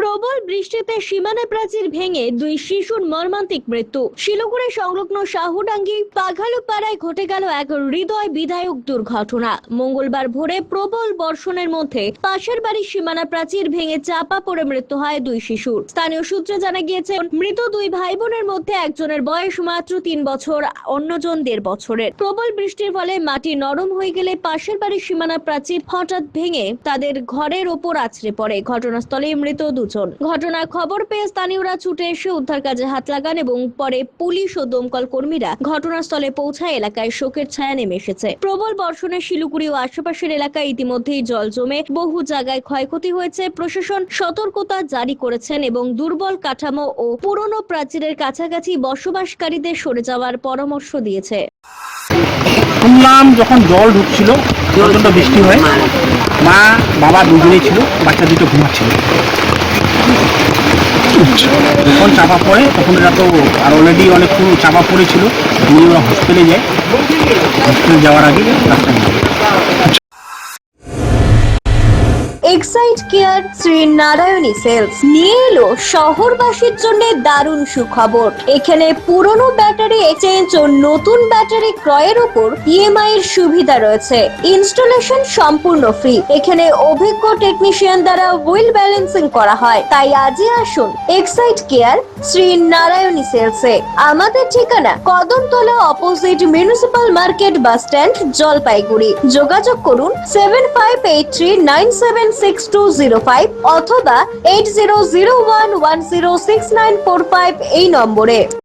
প্রবল বৃষ্টিতে সীমানা প্রাচীর ভেঙে দুই শিশুর মর্মান্তিক মৃত্যু। শিলিগুড়ি সংলগ্ন শাহুডাঙ্গি পাঘালুপাড়ায় ঘটে গেল এক হৃদয় বিধায়ক দুর্ঘটনা। মঙ্গলবার ভোরে প্রবল বর্ষণের মধ্যে পাশের বাড়ির সীমানা প্রাচীর ভেঙে চাপা পড়ে মৃত্যু হয় দুই শিশুর। স্থানীয় সূত্রে জানা গিয়েছে, মৃত দুই ভাই বোনের মধ্যে একজনের বয়স মাত্র তিন বছর, অন্যজন দেড় বছরের। প্রবল বৃষ্টির ফলে মাটি নরম হয়ে গেলে পাশের বাড়ির সীমানা প্রাচীর হঠাৎ ভেঙে তাদের ঘরের ওপর আছড়ে পড়ে। ঘটনাস্থলে মৃত দুজন ঘটনার খবর পেয়ে স্থানীয়রা ছুটে এসে উদ্ধার কাজে হাত লাগান এবং পরে পুলিশ ও দমকল কর্মীরা ঘটনাস্থলে পৌঁছায় এলাকায় শোকের ছায়া নেমে এসেছে। প্রবল বর্ষণে শিলিগুড়ি ও আশেপাশের এলাকায় ইতিমধ্যেই জল জমে বহু জায়গায় ক্ষয়ক্ষতি হয়েছে। প্রশাসন সতর্কতা জারি করেছেন এবং দুর্বল কাঠামো ও পুরনো প্রাচীরের কাছাকাছি বসবাসকারীদের সরে যাওয়ার পরামর্শ দিয়েছে। শুনলাম যখন জল ঢুকছিল, প্রচণ্ড বৃষ্টি হয়, মা, বাবা দুজনেই ছিল, বাচ্চা দুটো ঘুমাচ্ছিল। যখন চাপা পড়ে, তখন এরা তো আর অলরেডি অনেক চাপা পড়েছিল। নিয়ে ওরা হসপিটালে যায় হসপিটালে যাওয়ার আগে রাস্তায় Excite Care Shri Narayani sales নিয়ে এলো শহরবাসীর জন্য দারুণ সুখবর। এখানে পুরনো ব্যাটারি এক্সচেঞ্জ ও নতুন ব্যাটারি ক্রয়ের উপর ইএমআই এর সুবিধা রয়েছে। ইনস্টলেশন সম্পূর্ণ ফ্রি। এখানে অভিজ্ঞ টেকনিশিয়ান দ্বারা হুইল ব্যালেন্সিং করা হয়। তাই আজই আসুন এক্সাইট কেয়ার শ্রী নারায়ণী সেলসে আমাদের ঠিকানা Kadamtala opposite municipal market bus stand Jalpaiguri. যোগাযোগ করুন seven five eight three nine seven six two zero five অথবা eight zero zero one one zero six nine four five এই নম্বরে।